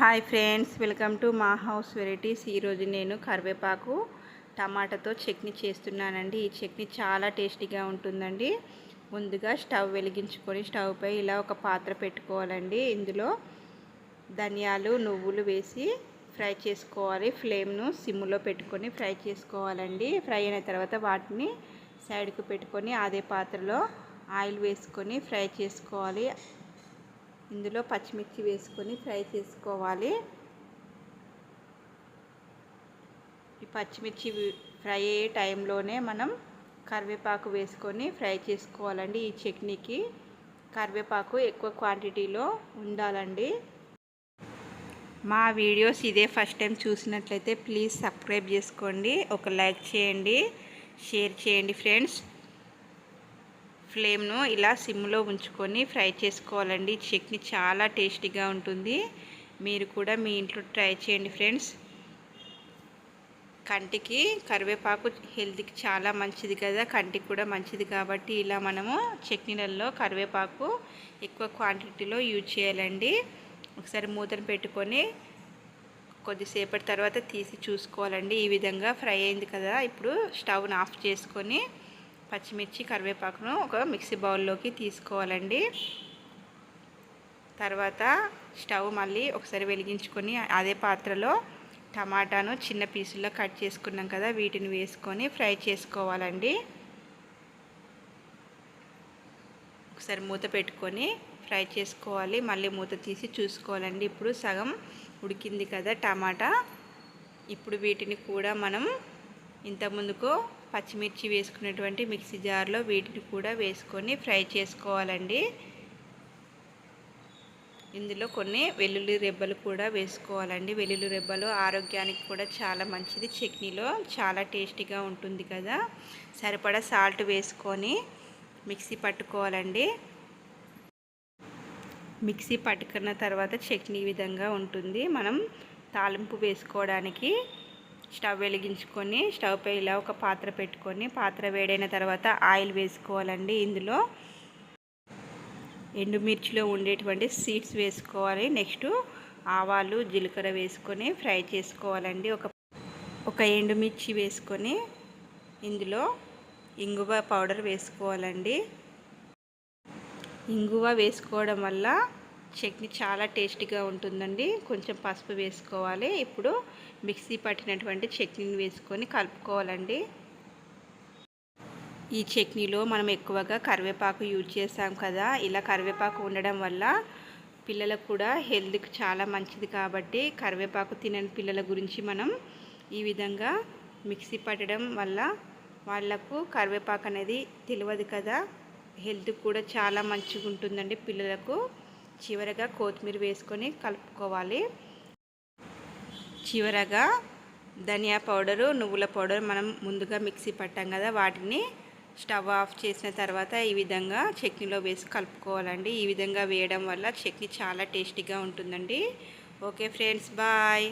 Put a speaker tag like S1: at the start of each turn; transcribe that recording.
S1: Hi friends welcome to మా house varieties. ఈరోజు నేను కరివేపాకు టమాటాతో చట్నీ చేస్తున్నానండి. ఈ చట్నీ చాలా టేస్టీగా ఉంటుందండి. ముందుగా స్టవ్ వెలిగించుకొని స్టవ్ పై ఇలా ఒక పాత్ర పెట్టుకోవాలండి. ఇందులో ధనియాలు నువ్వులు వేసి ఫ్రై చేసుకోవాలి. ఫ్లేమ్ను సిమ్లో పెట్టుకొని ఫ్రై చేసుకోవాలండి. ఫ్రై అయిన తర్వాత వాటిని సైడ్కు పెట్టుకొని అదే పాత్రలో ఆయిల్ వేసుకొని ఫ్రై చేసుకోవాలి. ఇందులో పచ్చిమిర్చి వేసుకొని ఫ్రై చేసుకోవాలి. ఈ పచ్చిమిర్చి ఫ్రై అయ్యే టైంలోనే మనం కరివేపాకు వేసుకొని ఫ్రై చేసుకోవాలండి ఈ చట్నీకి. కరివేపాకు ఎక్కువ క్వాంటిటీలో ఉండాలండి. మా వీడియోస్ ఇదే ఫస్ట్ టైం చూసినట్లయితే ప్లీజ్ సబ్స్క్రైబ్ చేసుకోండి. ఒక లైక్ చేయండి షేర్ చేయండి ఫ్రెండ్స్. ఫ్లేమ్ను ఇలా సిమ్లో ఉంచుకొని ఫ్రై చేసుకోవాలండి. చట్నీ చాలా టేస్టీగా ఉంటుంది. మీరు కూడా మీ ఇంట్లో ట్రై చేయండి ఫ్రెండ్స్. కంటికి కరివేపాకు హెల్త్కి చాలా మంచిది కదా. కంటికి కూడా మంచిది కాబట్టి ఇలా మనము చట్నీలలో కరివేపాకు ఎక్కువ క్వాంటిటీలో యూజ్ చేయాలండి. ఒకసారి మూతను పెట్టుకొని కొద్దిసేపటి తర్వాత తీసి చూసుకోవాలండి. ఈ విధంగా ఫ్రై అయింది కదా. ఇప్పుడు స్టవ్ను ఆఫ్ చేసుకొని పచ్చిమిర్చి కరివేపాకును ఒక మిక్సీ బౌల్లోకి తీసుకోవాలండి. తర్వాత స్టవ్ మళ్ళీ ఒకసారి వెలిగించుకొని అదే పాత్రలో టమాటాను చిన్న పీసుల్లో కట్ చేసుకున్నాం కదా వీటిని వేసుకొని ఫ్రై చేసుకోవాలండి. ఒకసారి మూత పెట్టుకొని ఫ్రై చేసుకోవాలి. మళ్ళీ మూత తీసి చూసుకోవాలండి. ఇప్పుడు సగం ఉడికింది కదా టమాటా. ఇప్పుడు వీటిని కూడా మనం ఇంతకుముందుకు పచ్చిమిర్చి వేసుకున్నటువంటి మిక్సీ జార్లో వీటిని కూడా వేసుకొని ఫ్రై చేసుకోవాలండి. ఇందులో కొన్ని వెల్లుల్లి రెబ్బలు కూడా వేసుకోవాలండి. వెల్లుల్లి రెబ్బలు ఆరోగ్యానికి కూడా చాలా మంచిది. చట్నీలో చాలా టేస్టీగా ఉంటుంది కదా. సరిపడా సాల్ట్ వేసుకొని మిక్సీ పట్టుకోవాలండి. మిక్సీ పట్టుకున్న తర్వాత చట్నీ విధంగా ఉంటుంది. మనం తాలింపు వేసుకోవడానికి స్టవ్ వెలిగించుకొని స్టవ్ పై ఇలా ఒక పాత్ర పెట్టుకొని పాత్ర వేడైన తర్వాత ఆయిల్ వేసుకోవాలండి ఇందులో. ఎండుమిర్చిలో ఉండేటువంటి సీడ్స్ వేసుకోవాలి. నెక్స్ట్ ఆవాలు జీలకర్ర వేసుకొని ఫ్రై చేసుకోవాలండి. ఒక ఒక ఎండుమిర్చి వేసుకొని ఇందులో ఇంగువ పౌడర్ వేసుకోవాలండి. ఇంగువ వేసుకోవడం వల్ల చట్నీ చాలా టేస్టీగా ఉంటుందండి. కొంచెం పసుపు వేసుకోవాలి. ఇప్పుడు మిక్సీ పట్టినటువంటి చట్నీని వేసుకొని కలుపుకోవాలండి. ఈ చట్నీలో మనం ఎక్కువగా కరివేపాకు యూజ్ చేసాం కదా. ఇలా కరివేపాకు ఉండడం వల్ల పిల్లలకు కూడా హెల్త్కి చాలా మంచిది కాబట్టి కరివేపాకు తినని పిల్లల గురించి మనం ఈ విధంగా మిక్సీ పట్టడం వల్ల వాళ్ళకు కరివేపాకు అనేది తెలియదు కదా. హెల్త్ కూడా చాలా మంచిగా ఉంటుందండి పిల్లలకు. చివరగా కొత్తిమీర వేసుకొని కలుపుకోవాలి. చివరగా ధనియా పౌడరు నువ్వుల పౌడర్ మనం ముందుగా మిక్సీ పట్టాం కదా వాటిని స్టవ్ ఆఫ్ చేసిన తర్వాత ఈ విధంగా చట్నీలో వేసి కలుపుకోవాలండి. ఈ విధంగా వేయడం వల్ల చట్నీ చాలా టేస్టీగా ఉంటుందండి. Okay friends bye.